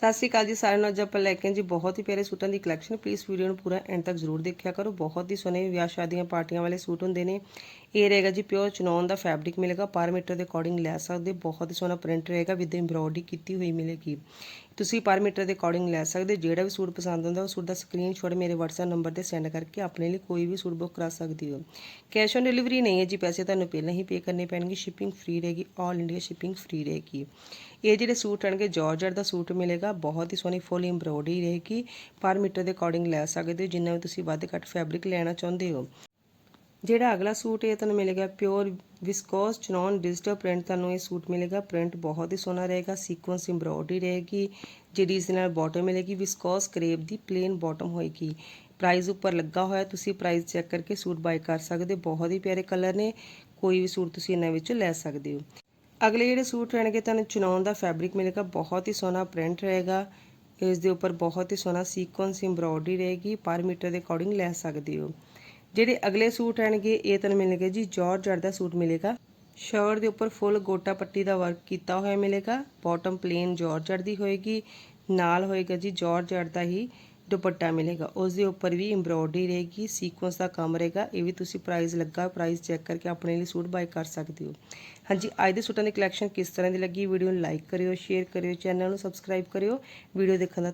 ਸਤਿ ਸ਼੍ਰੀ ਅਕਾਲ ਜੀ ਸਾਰਿਆਂ ਨੂੰ। ਅੱਜ ਆਪਾਂ ਲੈ ਕੇ ਜੀ ਬਹੁਤ ਹੀ ਪਿਆਰੇ ਸੂਟਾਂ ਦੀ ਕਲੈਕਸ਼ਨ ਪਲੀਜ਼ ਵੀਡੀਓ ਨੂੰ ਪੂਰਾ ਐਂਡ ਤੱਕ ਜ਼ਰੂਰ ਦੇਖਿਆ ਕਰੋ। ਬਹੁਤ ਹੀ ਸੋਹਣੇ ਵਿਆਹ ਸ਼ਾਦੀਆਂ ਪਾਰਟੀਆਂ ਵਾਲੇ ਸੂਟ ਹੁੰਦੇ ਨੇ। ਇਹ ਰਹੇਗਾ ਜੀ ਪਿਓਰ ਚਨੌਨ ਦਾ ਫੈਬਰਿਕ ਮਿਲੇਗਾ ਪਰ ਮੀਟਰ ਦੇ ਅਕੋਰਡਿੰਗ ਲੈ ਸਕਦੇ ਹੋ। ਬਹੁਤ ਹੀ ਸੋਹਣਾ ਪ੍ਰਿੰਟ ਰਹੇਗਾ ਵਿਦ ਐਮਬ੍ਰੋਇਡਰੀ ਕੀਤੀ ਹੋਈ ਮਿਲੇਗੀ ਤੁਸੀਂ ਪਰ ਮੀਟਰ ਦੇ ਅਕੋਰਡਿੰਗ ਲੈ ਸਕਦੇ ਹੋ। ਜਿਹੜਾ ਵੀ ਸੂਟ ਪਸੰਦ ਆਉਂਦਾ, ਉਹ ਸੂਟ ਦਾ ਸਕਰੀਨਸ਼ਾਟ ਮੇਰੇ WhatsApp ਨੰਬਰ ਤੇ ਸੈਂਡ ਕਰਕੇ ਆਪਣੇ ਲਈ ਕੋਈ ਵੀ ਸੂਟ ਬੁੱਕ ਕਰਾ ਸਕਦੇ ਹੋ ਕੈਸ਼ ਔਨ ਡਿਲੀਵਰੀ ਨਹੀਂ ਹੈ ਜੀ, ਪੈਸੇ ਤੁਹਾਨੂੰ ਪਹਿਲਾਂ ਹੀ ਪੇ ਕਰਨੇ ਪੈਣਗੇ ਸ਼ਿਪਿੰਗ ਫ੍ਰੀ ਰਹੇਗੀ ਆਲ ਇੰਡੀਆ ਸ਼ਿਪਿੰਗ ਫ੍ਰੀ ਰਹੇਗੀ ਇਹ ਜਿਹੜੇ ਸੂਟ ਆਣਗੇ ਜਾਰਜਟ ਦਾ ਸੂਟ ਮਿਲੇਗਾ, ਬਹੁਤ ਹੀ ਸੋਹਣੀ ਫੁੱਲ ਐਮਬ੍ਰੋਇਡਰੀ ਰਹੇਗੀ ਪਰ ਮੀਟਰ ਦੇ ਅਕੋਰਡਿੰਗ ਲੈ ਸਕਦੇ ਹੋ, ਜਿੰਨਾ ਵੀ ਤੁਸੀਂ ਵੱਧ ਘੱਟ ਫੈਬਰਿਕ ਲੈਣਾ ਚਾਹੁੰਦੇ ਹੋ ਜਿਹੜਾ ਅਗਲਾ ਸੂਟ ਇਹ ਤੁਹਾਨੂੰ ਮਿਲੇਗਾ pure viscose chinon digital print, ਤੁਹਾਨੂੰ ਇਹ ਸੂਟ ਮਿਲੇਗਾ। ਪ੍ਰਿੰਟ ਬਹੁਤ ਹੀ ਸੋਹਣਾ ਰਹੇਗਾ, ਸੀਕੁਐਂਸ ਐਮਬ੍ਰੋਇਡਰੀ ਰਹੇਗੀ, ਜਿਹੜੀ ਇਸ ਦੇ ਨਾਲ ਬਾਟਮ ਮਿਲੇਗੀ, ਵਿਸਕੋਸ ਕਰੇਪ ਦੀ ਪਲੇਨ ਬਾਟਮ ਹੋਏਗੀ। ਪ੍ਰਾਈਸ ਉੱਪਰ ਲੱਗਾ ਹੋਇਆ, ਤੁਸੀਂ ਪ੍ਰਾਈਸ ਚੈੱਕ ਕਰਕੇ ਸੂਟ ਬਾਈ ਕਰ ਸਕਦੇ ਹੋ। ਬਹੁਤ ਹੀ ਪਿਆਰੇ ਕਲਰ ਨੇ, ਕੋਈ ਵੀ ਸੂਟ ਤੁਸੀਂ ਇਹਨਾਂ ਵਿੱਚੋਂ ਲੈ ਸਕਦੇ ਹੋ। ਅਗਲੇ ਜਿਹੜੇ ਸੂਟ ਰਹਿਣਗੇ, ਤੁਹਾਨੂੰ ਚਨੌਨ ਦਾ ਫੈਬਰਿਕ ਮਿਲੇਗਾ, ਬਹੁਤ ਹੀ ਸੋਹਣਾ ਪ੍ਰਿੰਟ ਰਹੇਗਾ। ਇਸ ਦੇ ਉੱਪਰ ਬਹੁਤ ਹੀ ਸੋਹਣਾ ਸੀਕੁਐਂਸ ਐਮਬ੍ਰੋਇਡਰੀ ਰਹੇਗੀ, ਪਰ ਮੀਟਰ ਦੇ ਅਕੋਰਡਿੰਗ ਲੈ ਸਕਦੇ ਹੋ। ਜਿਹੜੇ ਅਗਲੇ ਸੂਟ ਰਹਿਣਗੇ ਇਹ ਤੁਹਾਨੂੰ ਮਿਲਣਗੇ ਜੀ ਜਾਰਜਟ ਦਾ ਸੂਟ ਮਿਲੇਗਾ। ਸ਼ਰਟ ਦੇ ਉੱਪਰ ਫੁੱਲ ਗੋਟਾ ਪੱਟੀ ਦਾ ਵਰਕ ਕੀਤਾ ਹੋਇਆ ਮਿਲੇਗਾ। ਬਾਟਮ ਪਲੇਨ ਜਾਰਜਟ ਦੀ ਹੋਏਗੀ। ਨਾਲ ਹੋਏਗਾ ਜੀ ਜਾਰਜਟ ਦਾ ਹੀ ਦੁਪੱਟਾ ਮਿਲੇਗਾ। ਉਸ ਦੇ ਉੱਪਰ ਵੀ ਐਮਬ੍ਰੋਇਡਰੀ ਰਹੇਗੀ ਸੀਕੁਐਂਸ ਦਾ ਕੰਮ ਰਹੇਗਾ। ਇਹ ਵੀ ਤੁਸੀਂ ਪ੍ਰਾਈਸ ਲੱਗਾ ਪ੍ਰਾਈਸ ਚੈੱਕ ਕਰਕੇ ਆਪਣੇ ਲਈ ਸੂਟ ਬਾਈ ਕਰ ਸਕਦੇ ਹੋ। ਹਾਂਜੀ, ਅੱਜ ਦੇ ਸੂਟਾਂ ਦੀ ਕਲੈਕਸ਼ਨ ਕਿਸ ਤਰ੍ਹਾਂ ਦੀ ਲੱਗੀ? ਵੀਡੀਓ ਨੂੰ ਲਾਈਕ ਕਰਿਓ ਸ਼ੇਅਰ ਕਰਿਓ ਚੈਨਲ ਨੂੰ ਸਬਸਕ੍ਰਾਈਬ ਕਰਿਓ। ਵੀਡੀਓ ਦੇਖਣ ਦਾ